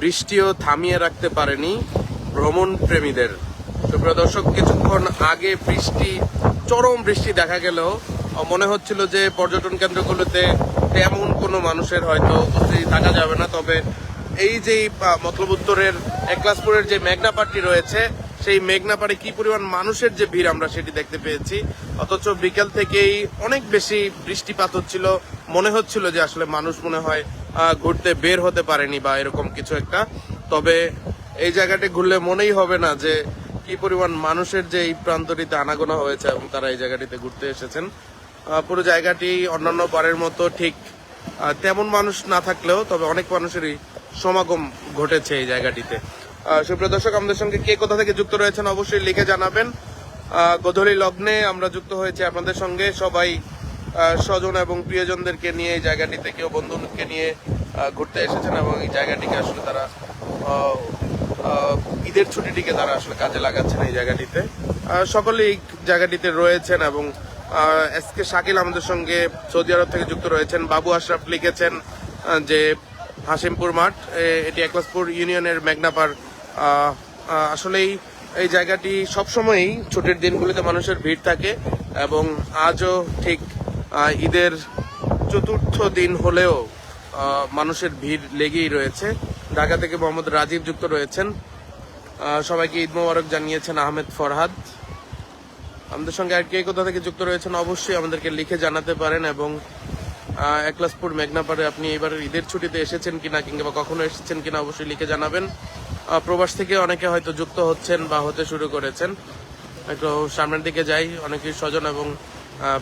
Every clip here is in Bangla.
বৃষ্টিও থামিয়ে রাখতে পারেনি ভ্রমণ প্রেমীদের। সুপ্রিয় দর্শক কিছুক্ষণ আগে বৃষ্টি চরম বৃষ্টি দেখা আহ, মনে হচ্ছিল যে পর্যটন কেন্দ্রগুলোতে তেমন কোনো মানুষের হয়তো উপস্থিতি থাকা যাবে না। তবে এই যে মতলব উত্তরের একলাসপুরের যে মেঘনা পার্টি রয়েছে সেই মেঘনা পাড়ে কি পরিমাণ মানুষের যে ভিড় আমরা সেটি দেখতে পেয়েছি। অথচ বিকেল থেকেই অনেক বেশি বৃষ্টিপাত হচ্ছিল। মনে হচ্ছিল যে আসলে মানুষ মনে হয় ঘুরতে বের হতে পারেনি বা এরকম কিছু একটা। তবে এই জায়গাটি ঘুরলে মনেই হবে না যে কি পরিমাণ মানুষের যে এই প্রান্তটিতে আনাগোনা হয়েছে এবং তারা এই জায়গাটিতে ঘুরতে এসেছেন। পুরো জায়গাটি অন্যান্য পারের মতো ঠিক তেমন মানুষ না থাকলেও, তবে অনেক মানুষেরই সমাগম ঘটেছে এই জায়গাটিতে। সুপ্রিয় দর্শক, আমাদের সঙ্গে কে কোথা থেকে যুক্ত রয়েছেন অবশ্যই লিখে জানাবেন। গোধূলি লগ্নে আমরা যুক্ত হয়েছি আপনাদের সঙ্গে। সবাই স্বজন এবং প্রিয়জনদেরকে নিয়ে এই জায়গাটিতে কেউ বন্ধুকে নিয়ে ঘুরতে এসেছেন এবং এই জায়গাটিকে আসলে তারা ঈদের ছুটিটিকে তারা আসলে কাজে লাগাচ্ছেন এই জায়গাটিতে। আহ, সকলেই এই জায়গাটিতে রয়েছেন এবং এস কে শাকিল আমাদের সঙ্গে সৌদি আরব থেকে যুক্ত রয়েছেন। বাবু আশরাফ লিখেছেন যে হাসিমপুর মাঠ এটি একলাসপুর ইউনিয়নের মেঘনাপার আসলেই এই জায়গাটি সবসময়ই ছুটির দিনগুলিতে মানুষের ভিড় থাকে এবং আজও ঠিক ঈদের চতুর্থ দিন হলেও মানুষের ভিড় লেগেই রয়েছে। ঢাকা থেকে মোহাম্মদ রাজীব যুক্ত রয়েছেন। সবাইকে ঈদ মোবারক জানিয়েছেন আহমেদ ফরহাদ। আমাদের সঙ্গে আর কে কোথা থেকে যুক্ত রয়েছেন অবশ্যই আমাদেরকে লিখে জানাতে পারেন এবং একলাসপুর মেঘনাপাড়ে আপনি এবার ঈদের ছুটিতে এসেছেন কিনা কিংবা কখনো এসেছেন কিনা অবশ্যই লিখে জানাবেন। প্রবাস থেকে অনেকে হয়তো যুক্ত হচ্ছেন বা হতে শুরু করেছেন। একটু সামনের দিকে যাই, অনেকেই স্বজন এবং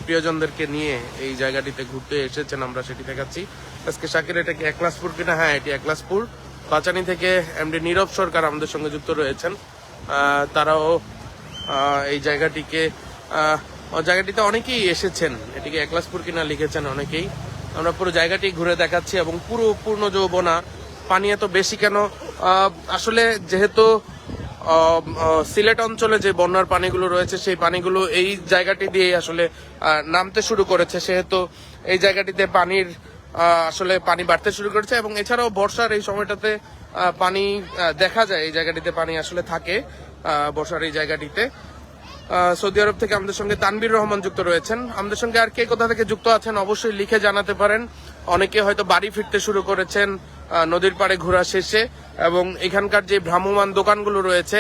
প্রিয়জনদেরকে নিয়ে এই জায়গাটিতে ঘুরতে এসেছেন আমরা, সেটি দেখাচ্ছি। আজকে শাকির এটা কি একলাসপুর কিনা? হ্যাঁ এটি একলাসপুর। বাচানি থেকে এমডি নীরব সরকার আমাদের সঙ্গে যুক্ত রয়েছেন। তারাও এই জায়গাটিকে জায়গাটিতে অনেকেই এসেছেন। এটিকে একলাসপুর কিনা লিখেছেন অনেকেই। আমরা পুরো জায়গাটি ঘুরে দেখাচ্ছি এবং পুরো পূর্ণ যৌবনা। পানি এত বেশি কেন? আসলে যেহেতু সিলেট অঞ্চলে যে বন্যার পানিগুলো রয়েছে, সেই পানিগুলো এই জায়গাটি দিয়ে আসলে নামতে শুরু করেছে। সেহেতু এই জায়গাটিতে পানির আসলে পানি বাড়তে শুরু করেছে এবং এছাড়াও বর্ষার এই সময়টাতে পানি দেখা যায় এই জায়গাটিতে পানি আসলে থাকে বর্ষার এই জায়গাটিতে। সৌদি আরব থেকে আমাদের সঙ্গে তানবির রহমান যুক্ত রয়েছেন। আমাদের সঙ্গে আর কে কোথা থেকে যুক্ত আছেন অবশ্যই লিখে জানাতে পারেন। অনেকে হয়তো বাড়ি ফিরতে শুরু করেছেন নদীর পাড়ে ঘোরা শেষে এবং এখানকার যে ভ্রাম্যমান দোকানগুলো রয়েছে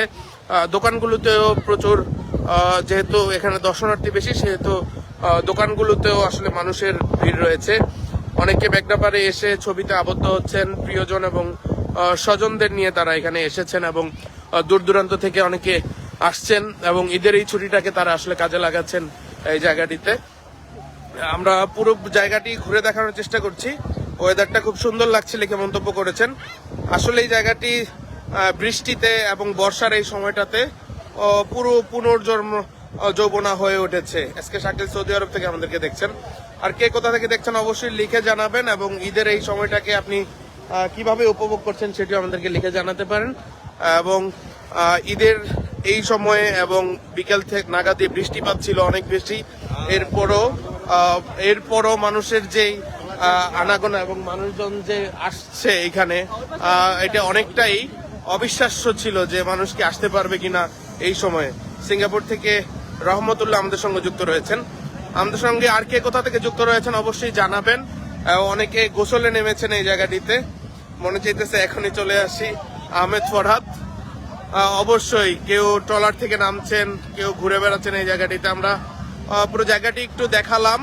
দোকানগুলোতেও প্রচুর যেহেতু এখানে দর্শনার্থী বেশি, সেহেতু দোকানগুলোতেও আসলে মানুষের ভিড় রয়েছে। অনেকে ব্যাগনাপারে এসে ছবিতে আবদ্ধ হচ্ছেন, প্রিয়জন এবং স্বজনদের নিয়ে তারা এখানে এসেছেন এবং দূর দূরান্ত থেকে অনেকে আসছেন এবং ঈদের এই ছুটিটাকে তারা আসলে কাজে লাগাচ্ছেন এই জায়গাটিতে। আমরা পুরো জায়গাটি ঘুরে দেখানোর চেষ্টা করছি। ওয়েদারটা খুব সুন্দর লাগছে লিখে মন্তব্য করেছেন। আসলে এই জায়গাটি বৃষ্টিতে এবং বর্ষার এই সময়টাতে পুরো পুনর্জন্ম যৌবনা হয়ে উঠেছে। এসকে শাকিল সৌদি আরব থেকে আমাদেরকে দেখছেন। আর কে কোথা থেকে দেখছেন অবশ্যই লিখে জানাবেন এবং ঈদের এই সময়টাকে আপনি কীভাবে উপভোগ করছেন সেটিও আমাদেরকে লিখে জানাতে পারেন। এবং ঈদের এই সময়ে এবং বিকেল থেকে নাগাদে বৃষ্টিপাত ছিল অনেক বেশি। এরপরও এরপরও মানুষের যেই আনাগোনা এবং মানুষজন যে আসছে এখানে এটা অনেকটাই অবিশ্বাস্য ছিল যে মানুষ কি আসতে পারবে কিনা এই সময়ে। সিঙ্গাপুর থেকে রহমতুল্লাহ আমাদের সঙ্গে যুক্ত রয়েছেন। আমাদের সঙ্গে আর কে কোথা থেকে যুক্ত রয়েছেন অবশ্যই জানাবেন। অনেকে গোসলে নেমেছেন এই জায়গাটিতে। মনে চাইতেছে এখনই চলে আসি। আহমেদ ফরহাদ অবশ্যই কেউ ট্রলার থেকে নামছেন, কেউ ঘুরে বেড়াচ্ছেন এই জায়গাটিতে। আমরা পুরো জায়গাটি একটু দেখালাম।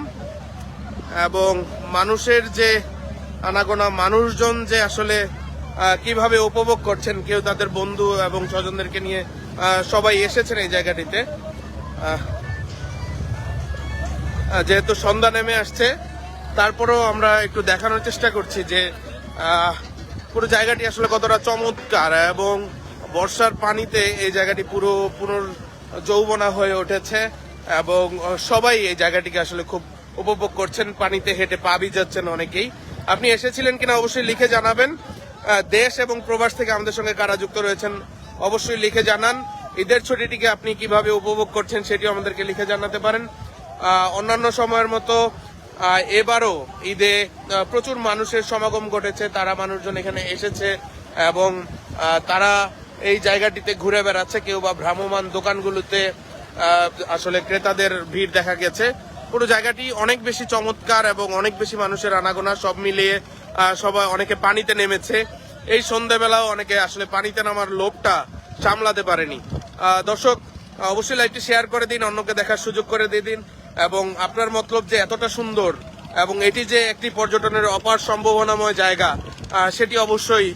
এবং মানুষের যে আনাগোনা, মানুষজন যে আসলে কীভাবে উপভোগ করছেন, কেউ তাদের বন্ধু এবং স্বজনদেরকে নিয়ে সবাই এসেছেন এই জায়গাটিতে। যেহেতু সন্ধ্যা নেমে আসছে, তারপরেও আমরা একটু দেখানোর চেষ্টা করছি যে পুরো জায়গাটি আসলে কতটা চমৎকার এবং বর্ষার পানিতে এই জায়গাটি পুরো পুনর যৌবনা হয়ে উঠেছে এবং সবাই এই জায়গাটিকে আসলে খুব উপভোগ করছেন, পানিতে হেঁটে পা ভিজাচ্ছেন অনেকেই। আপনি এসেছিলেন কিনা অবশ্যই লিখে জানাবেন। দেশ এবং প্রবাস থেকে আমাদের সঙ্গে কারা যুক্ত রয়েছেন অবশ্যই লিখে জানান। ঈদের ছুটিটিকে আপনি কীভাবে উপভোগ করছেন সেটিও আমাদেরকে লিখে জানাতে পারেন। অন্যান্য সময়ের মতো এবারও ঈদে প্রচুর মানুষের সমাগম ঘটেছে। তারা মানুষজন এখানে এসেছে এবং তারা এই জায়গাটিতে ঘুরে বেড়াচ্ছে। কেউ বা ভ্রাম্যমান দোকানগুলোতে আসলে ক্রেতাদের ভিড় দেখা গেছে। পুরো জায়গাটি অনেক বেশি চমৎকার এবং অনেক বেশি মানুষের আনাগোনা, সব মিলিয়ে সবাই অনেকে পানিতে নেমেছে। এই সন্ধ্যাবেলাও অনেকে আসলে পানিতে নামার লোভটা সামলাতে পারেনি। দর্শক, অবশ্যই লাইভটি শেয়ার করে দিন, অন্যকে দেখার সুযোগ করে দিয়ে দিন এবং আপনার মতলব যে এতটা সুন্দর এবং এটি যে একটি পর্যটনের অপার সম্ভাবনাময় জায়গা সেটি অবশ্যই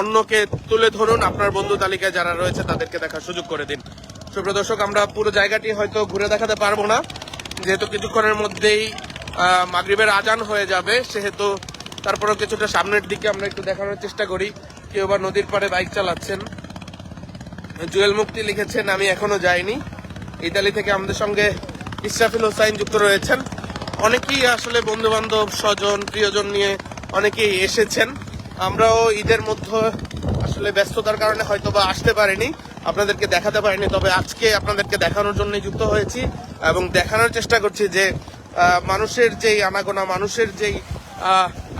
অন্যকে তুলে ধরুন। আপনার বন্ধু তালিকায় যারা রয়েছে তাদেরকে দেখার সুযোগ করে দিন। সুপ্রিয় দর্শক, আমরা পুরো জায়গাটি হয়তো ঘুরে দেখাতে পারব না। যেহেতু কিছুক্ষণের মধ্যেই মাগরিবের আজান হয়ে যাবে, সেহেতু তারপরেও কিছুটা সামনের দিকে আমরা একটু দেখানোর চেষ্টা করি। কেউ বা নদীর পাড়ে বাইক চালাচ্ছেন। জুয়েল মুক্তি লিখেছেন, আমি এখনও যাইনি। ইতালি থেকে আমাদের সঙ্গে ইসরাফিল হোসাইন যুক্ত রয়েছেন। অনেকেই আসলে বন্ধু বান্ধব স্বজন, প্রিয়জন নিয়ে অনেকেই এসেছেন। আমরাও ঈদের মধ্যে আসলে ব্যস্ততার কারণে হয়তো বা আসতে পারিনি। আপনাদেরকে দেখাতে পারিনি, তবে আজকে আপনাদেরকে দেখানোর জন্য যুক্ত হয়েছি। এবং দেখানোর চেষ্টা করছি যে মানুষের যেই আনাগোনা, মানুষের যেই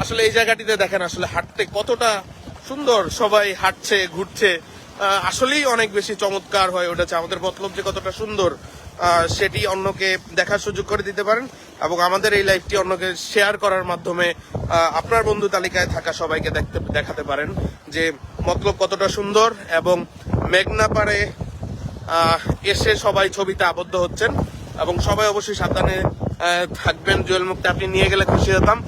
আসলে এই জায়গাটিতে দেখেন আসলে হাঁটতে কতটা সুন্দর। সবাই হাঁটছে, ঘুরছে আসলেই অনেক বেশি চমৎকার হয়ে উঠেছে। আমাদের মতলব যে কতটা সুন্দর সেটি অন্যকে দেখার সুযোগ করে দিতে পারেন এবং আমাদের এই লাইভটি অন্যকে শেয়ার করার মাধ্যমে আপনার বন্ধু তালিকায় থাকা সবাইকে দেখতে, দেখাতে পারেন যে মতলব কতটা সুন্দর এবং মেঘনা পাড়ে এসে সবাই ছবিতে আবদ্ধ হচ্ছেন। এবং সবাই অবশ্যই সাবধানে থাকবেন জুয়েল মুক্তি আপনি নিয়ে গেলে খুশি হতাম।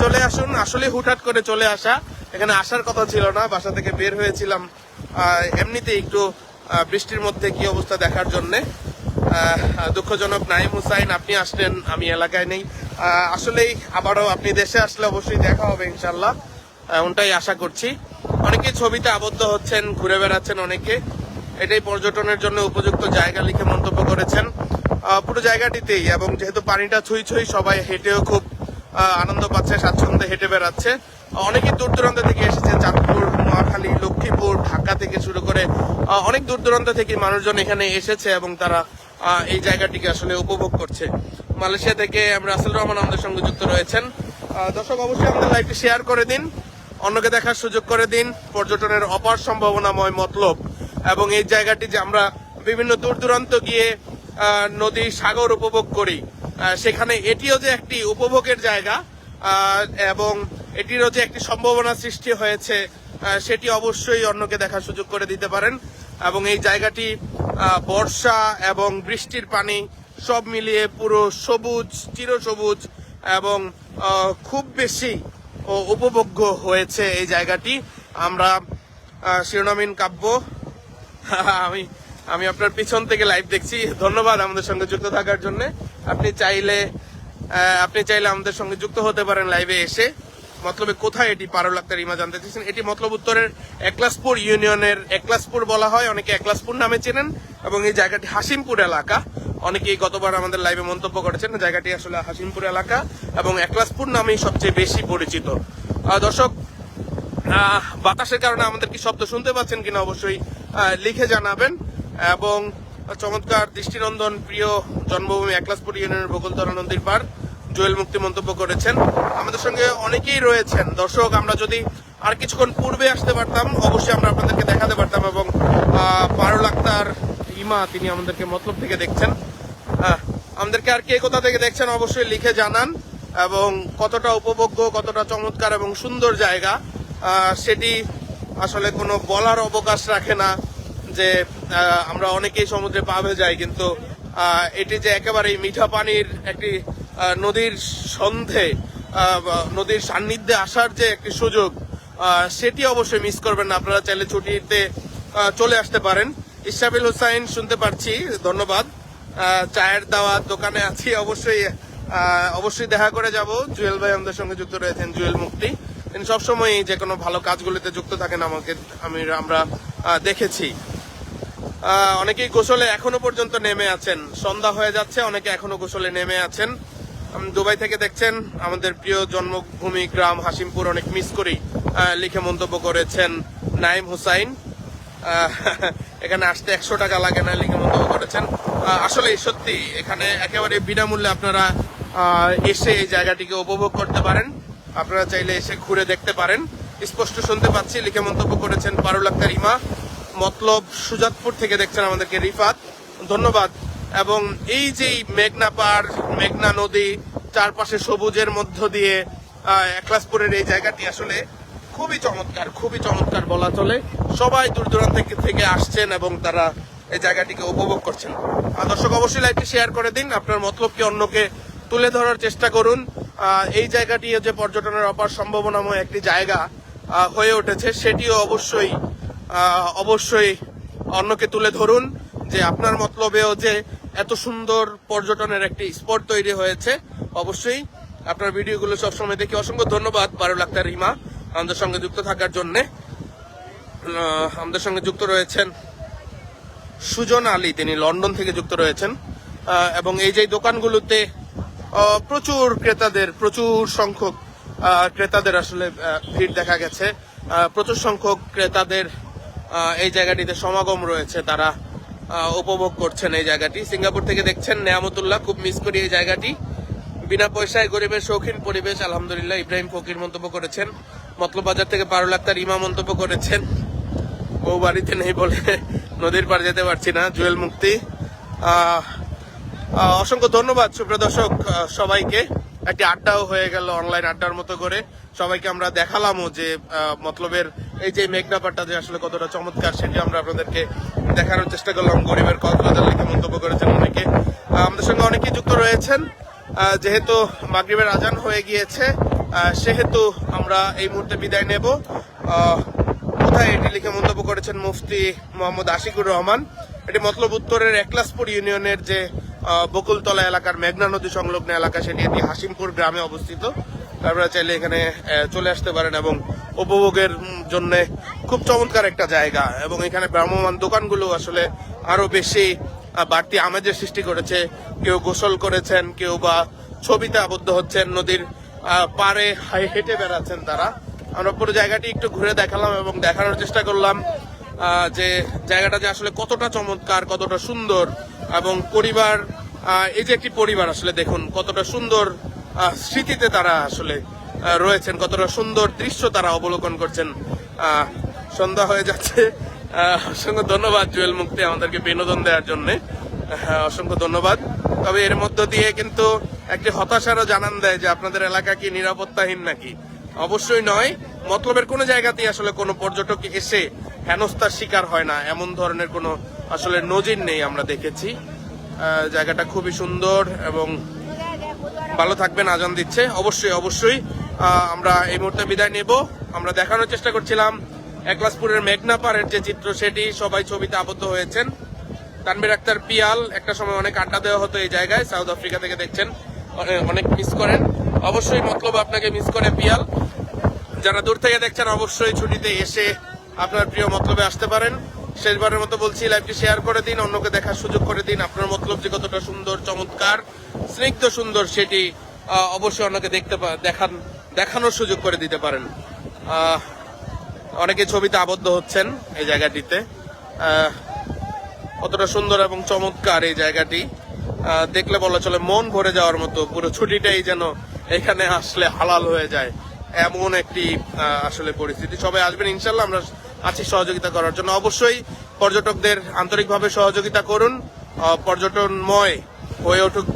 চলে আসুন আসলে হুটহাট করে চলে আসা। এখানে আসার কথা ছিল না বাসা থেকে বের হয়েছিলাম আহ, এমনিতেই একটু বৃষ্টির মধ্যে কি অবস্থা দেখার জন্যে। দুঃখজনক নাইম হুসাইন আপনি আসলেন আমি এলাকায় নেই। আসলেই আবারও আপনি দেশে আসলে অবশ্যই দেখা হবে ইনশাল্লাহ এমনটাই আশা করছি। অনেকেই ছবিতে আবদ্ধ হচ্ছেন ঘুরে বেড়াচ্ছেন অনেকে। এটাই পর্যটনের জন্য উপযুক্ত জায়গা লিখে মন্তব্য করেছেন। পুরো জায়গাটিতেই এবং যেহেতু পানিটা ছুঁই ছুঁই সবাই হেঁটেও খুব আনন্দ পাচ্ছে, স্বাচ্ছন্দ্যে হেঁটে বেড়াচ্ছে। অনেকেই দূর দূরান্ত থেকে এসেছে চাঁদপুর, নোয়াখালী, লক্ষ্মীপুর, ঢাকা থেকে শুরু করে অনেক দূর দূরান্ত থেকে মানুষজন এখানে এসেছে এবং তারা এই জায়গাটিকে আসলে উপভোগ করছে। মালয়েশিয়া থেকে রাসেল রহমান আমাদের সঙ্গে যুক্ত রয়েছেন। দর্শক, অবশ্যই আমাদের লাইভটি শেয়ার করে দিন, অন্যকে দেখার সুযোগ করে দিন, পর্যটনের অপার সম্ভাবনাময় মতলব এবং এই জায়গাটি যে আমরা বিভিন্ন দূর দূরান্ত গিয়ে নদী সাগর উপভোগ করি। সেখানে এটিও যে একটি উপভোগের জায়গা এবং এটিরও যে একটি সম্ভাবনা সৃষ্টি হয়েছে সেটি অবশ্যই অন্যকে দেখার সুযোগ করে দিতে পারেন। এবং এই জায়গাটি বর্ষা এবং বৃষ্টির পানি সব মিলিয়ে পুরো সবুজ, চিরসবুজ এবং খুব বেশি উপভোগ্য হয়েছে এই জায়গাটি। আমরা শিরোনামীন কাব্য, আমি আমি আপনার পিছন থেকে লাইভ দেখছি। ধন্যবাদ আমাদের সঙ্গে যুক্ত থাকার জন্য। আপনি চাইলে আপনি চাইলে আমাদের সঙ্গে যুক্ত হতে পারেন লাইভে এসে। মতলবে কোথায় এটি? পারুল আক্তার ইমা জানতে চাইছেন এটি মতলব উত্তরের একলাসপুর ইউনিয়নের একলাসপুর বলা হয়। অনেকে একলাসপুর নামে চেনেন এবং এই জায়গাটি হাসিমপুর এলাকা। অনেকেই গতবার আমাদের লাইভে মন্তব্য করেছেন, জায়গাটি আসলে হাসিমপুর এলাকা এবং একলাসপুর নামেই সবচেয়ে বেশি পরিচিত। দর্শক বাতাসের কারণে আমাদের কি শব্দ শুনতে পাচ্ছেন কিনা অবশ্যই লিখে জানাবেন। এবং চমৎকার দৃষ্টিনন্দন প্রিয় জন্মভূমি একলাসপুর ইউনিয়নের বকুলতলা নদীর পার জুয়েল মুক্তি মন্তব্য করেছেন। আমাদের সঙ্গে অনেকেই রয়েছেন। দর্শক, আমরা যদি আর কিছুক্ষণ পূর্বে আসতে পারতাম, অবশ্যই আমরা আপনাদেরকে দেখাতে পারতাম এবং পারুল আক্তার ইমা তিনি আমাদেরকে মতলব থেকে দেখছেন। আমাদেরকে আর কে কোথা থেকে দেখছেন অবশ্যই লিখে জানান এবং কতটা উপভোগ্য, কতটা চমৎকার এবং সুন্দর জায়গা। সেটি আসলে কোনো বলার অবকাশ রাখে না। যে আমরা অনেকেই সমুদ্রে পাবে যাই, কিন্তু এটি যে একেবারেই মিঠা পানির একটি নদীর সন্ধে নদীর সান্নিধ্যে আসার যে একটি সুযোগ সেটি অবশ্যই মিস করবেন না। আপনারা চাইলে ছুটিতে চলে আসতে পারেন। ইসাবিল হুসাইন, শুনতে পারছি, ধন্যবাদ। চায়ের দাওয়াত দোকানে আছি, অবশ্যই অবশ্যই দেখা করে যাব। জুয়েল ভাই আমাদের সঙ্গে যুক্ত রয়েছেন, জুয়েল মুক্তি। তিনি সবসময় যে কোনো ভালো কাজগুলিতে যুক্ত থাকেন, আমাকে, আমি, আমরা দেখেছি। অনেকেই গোসলে এখনও পর্যন্ত নেমে আছেন। সন্ধ্যা হয়ে যাচ্ছে, অনেকে এখনও গোসলে নেমে আছেন। দুবাই থেকে দেখছেন, আমাদের প্রিয় জন্মভূমি গ্রাম হাসিমপুর অনেক মিস করি লিখে মন্তব্য করেছেন নাইম হুসাইন। এখানে আসতে একশো টাকা লাগে না, লিখে মন্তব্য করেছেন। আসলে সত্যি, এখানে একেবারে বিনামূল্যে আপনারা এসে এই জায়গাটিকে উপভোগ করতে পারেন। আপনারা চাইলে এসে ঘুরে দেখতে পারেন। স্পষ্ট শুনতে পাচ্ছি, লিখে মন্তব্য করেছেন পারুল আক্তার ইমা। মতলব সুজাতপুর থেকে দেখছেন আমাদেরকে রিফাত। ধন্যবাদ। এবং এই যে মেঘনা পার মেঘনা নদী, চারপাশে সবুজের মধ্য দিয়ে একলাসপুরের এই জায়গাটি আসলে খুবই চমৎকার খুবই চমৎকার বলা চলে। সবাই দূর দূরান্ত থেকে- আসছেন এবং তারা এই জায়গাটিকে উপভোগ করছেন। আর দর্শক অবশ্যই লাইভটি শেয়ার করে দিন। আপনার মতলবকে অন্যকে তুলে ধরার চেষ্টা করুন। এই জায়গাটি যে পর্যটনের অপার সম্ভাবনাময় একটি জায়গা হয়ে উঠেছে, সেটিও অবশ্যই অবশ্যই অন্যকে তুলে ধরুন যে আপনার মতলবেও যে এত সুন্দর পর্যটনের একটি স্পট তৈরি হয়েছে, অবশ্যই আপনার ভিডিওগুলো সবসময় দেখি অসংখ্য ধন্যবাদ বারুল আক্তার হিমা আমাদের সঙ্গে যুক্ত থাকার জন্যে আমাদের সঙ্গে যুক্ত রয়েছেন সুজন আলী, তিনি লন্ডন থেকে যুক্ত রয়েছেন এবং এই যে দোকানগুলোতে প্রচুর ক্রেতাদের, প্রচুর সংখ্যক ক্রেতাদের আসলে ভিড় দেখা গেছে প্রচুর সংখ্যক ক্রেতাদের এই জায়গাটিতে সমাগম রয়েছে, তারা উপভোগ করছেন এই জায়গাটি। সিঙ্গাপুর থেকে দেখছেন নেয়ামতুল্লাহ, খুব মিস করি এই জায়গাটি। বিনা পয়সায় গরিবের শৌখিন পরিবেশ, আলহামদুলিল্লাহ, ইব্রাহিম ফকির মন্তব্য করেছেন। মতলব বাজার থেকে পারুল আক্তার ইমা মন্তব্য করেছেন। বউ বাড়িতে নেই বলে নদীর পার যেতে পারছি না, জুয়েল মুক্তি। অসংখ্য ধন্যবাদ সুপ্রিয় দর্শক সবাইকে। একটি আড্ডাও হয়ে গেল অনলাইন আড্ডার মতো করে। সবাইকে আমরা দেখালামও যে মতলবের এই যে মেঘনা মেঘনাপাটটা যে আসলে কতটা চমৎকার সেটি আমরা আপনাদেরকে দেখানোর চেষ্টা করলাম। গরিবের কক্সবাজার লিখে মন্তব্য করেছেন অনেকে। আমাদের সঙ্গে অনেকেই যুক্ত রয়েছেন। যেহেতু মাগরিবের আজান হয়ে গিয়েছে সেহেতু আমরা এই মুহূর্তে বিদায় নেব। কোথায় এটি লিখে মন্তব্য করেছেন মুফতি মোহাম্মদ আশিকুর রহমান? এটি মতলব উত্তরের একলাসপুর ইউনিয়নের যে বকুলতলা এলাকার মেঘনা নদী সংলগ্ন এলাকা, সেটি এটি হাসিমপুর গ্রামে অবস্থিত। আপনারা চাইলে এখানে চলে আসতে পারেন এবং উপভোগের জন্য খুব চমৎকার একটা জায়গা। এবং এখানে ভ্রাম্যমান দোকানগুলো আসলে আরও বেশি বাড়তি আমেজের সৃষ্টি করেছে। কেউ গোসল করেছেন, কেউ বা ছবিতে আবদ্ধ হচ্ছেন, নদীর হাই- হেঁটে বেড়াচ্ছেন তারা। আমরা পুরো জায়গাটি একটু ঘুরে দেখালাম এবং দেখানোর চেষ্টা করলাম যে জায়গাটা যে আসলে কতটা চমৎকার, কতটা সুন্দর এবং পরিবার এই যে একটি পরিবার আসলে দেখুন, কতটা সুন্দর স্মৃতিতে তারা আসলে রয়েছেন। কতটা সুন্দর দৃশ্য তারা অবলোকন করছেন। সন্ধ্যা হয়ে যাচ্ছে। অসংখ্য ধন্যবাদ জুয়েল মুক্তি আমাদেরকে বিনোদন দেওয়ার জন্য। অসংখ্য ধন্যবাদ। তবে এর মধ্য দিয়ে কিন্তু একটি হতাশারও জানান দেয় যে আপনাদের এলাকা কি নিরাপত্তাহীন নাকি? অবশ্যই নয়। মতলবের কোনো জায়গাতেই আসলে কোনো পর্যটক এসে হেনস্থার শিকার হয় না। এমন ধরনের কোনো আসলে নজির নেই আমরা দেখেছি। জায়গাটা খুবই সুন্দর এবং ভালো থাকবেন, আজান দিচ্ছে। অবশ্যই অবশ্যই। আমরা এই মুহূর্তে বিদায় নেব। আমরা দেখানোর চেষ্টা করছিলাম একলাসপুরের মেঘনা পাড়ের যে চিত্র, সেটি সবাই ছবিতে আবদ্ধ হয়েছেন। তানবির আক্তার পিয়াল, একটা সময় অনেক আড্ডা দেওয়া হতো এই জায়গায়, সাউথ আফ্রিকা থেকে দেখছেন অনেক মিস করেন। অবশ্যই মতলব আপনাকে মিস করে পিয়াল। যারা দূর থেকে দেখছেন, অবশ্যই ছুটিতে এসে আপনার প্রিয় মতলবে আসতে পারেন। শেষবারের মতো বলছি লাইভটি শেয়ার করে দিন, অন্যকে দেখার সুযোগ করে দিন। আপনার মতলব যে কতটা সুন্দর, চমৎকার, স্নিগ্ধ সুন্দর সেটি অবশ্যই অন্যকে দেখতে দেখান। দেখানোর সুযোগ করে দিতে পারেন। অনেকে ছবিতে আবদ্ধ হচ্ছেন এই জায়গাটিতে। কতটা সুন্দর এবং চমৎকার এই জায়গাটি। দেখলে বলা চলে মন ভরে যাওয়ার মতো পুরো ছুটিটাই যেন এখানে আসলে হালাল হয়ে যায়। এমন একটি আসলে পরিস্থিতি। সবাই আসবেন ইনশাল্লাহ আমরা আছি সহযোগিতা করার জন্য। অবশ্যই পর্যটকদের আন্তরিকভাবে সহযোগিতা করুন। পর্যটনময় হয়ে উঠুক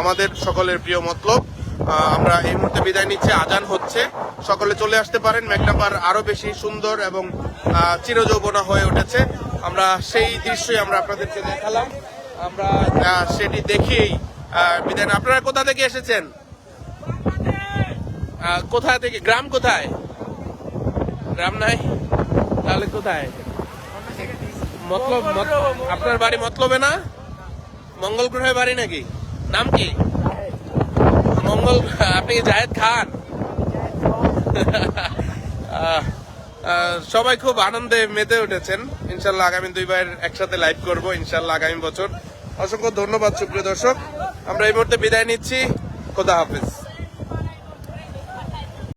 আমাদের সকলের প্রিয় মতলব। আমরা এই মুহূর্তে বিদায় নিচ্ছে। আজান হচ্ছে। সকলে চলে আসতে পারেন। মেঘনাপার আরও বেশি সুন্দর এবং চিরযৌবনা হয়ে উঠেছে। আমরা সেই দৃশ্যই আমরা আপনাদেরকে দেখালাম। আমরা সেটি দেখেই বিদায় আপনারা কোথা থেকে এসেছেন? কোথায় থেকে? গ্রাম কোথায়? গ্রাম নাই? তাহলে কোথায়? মতলব, মত- আপনার বাড়ি মতলবে না? মঙ্গল গ্রহে বাড়ি নাকি? নাম কি? মঙ্গল, আপনি জায়দ খান? সবাই খুব আনন্দে মেতে উঠেছেন। ইনশাল্লাহ আগামী দুই ভাইয়ের একসাথে লাইভ করব, ইনশাল্লাহ আগামী বছর। অসংখ্য ধন্যবাদ, সুপ্রিয় দর্শক। আমরা এই মুহূর্তে বিদায় নিচ্ছি। খোদা হাফেজ।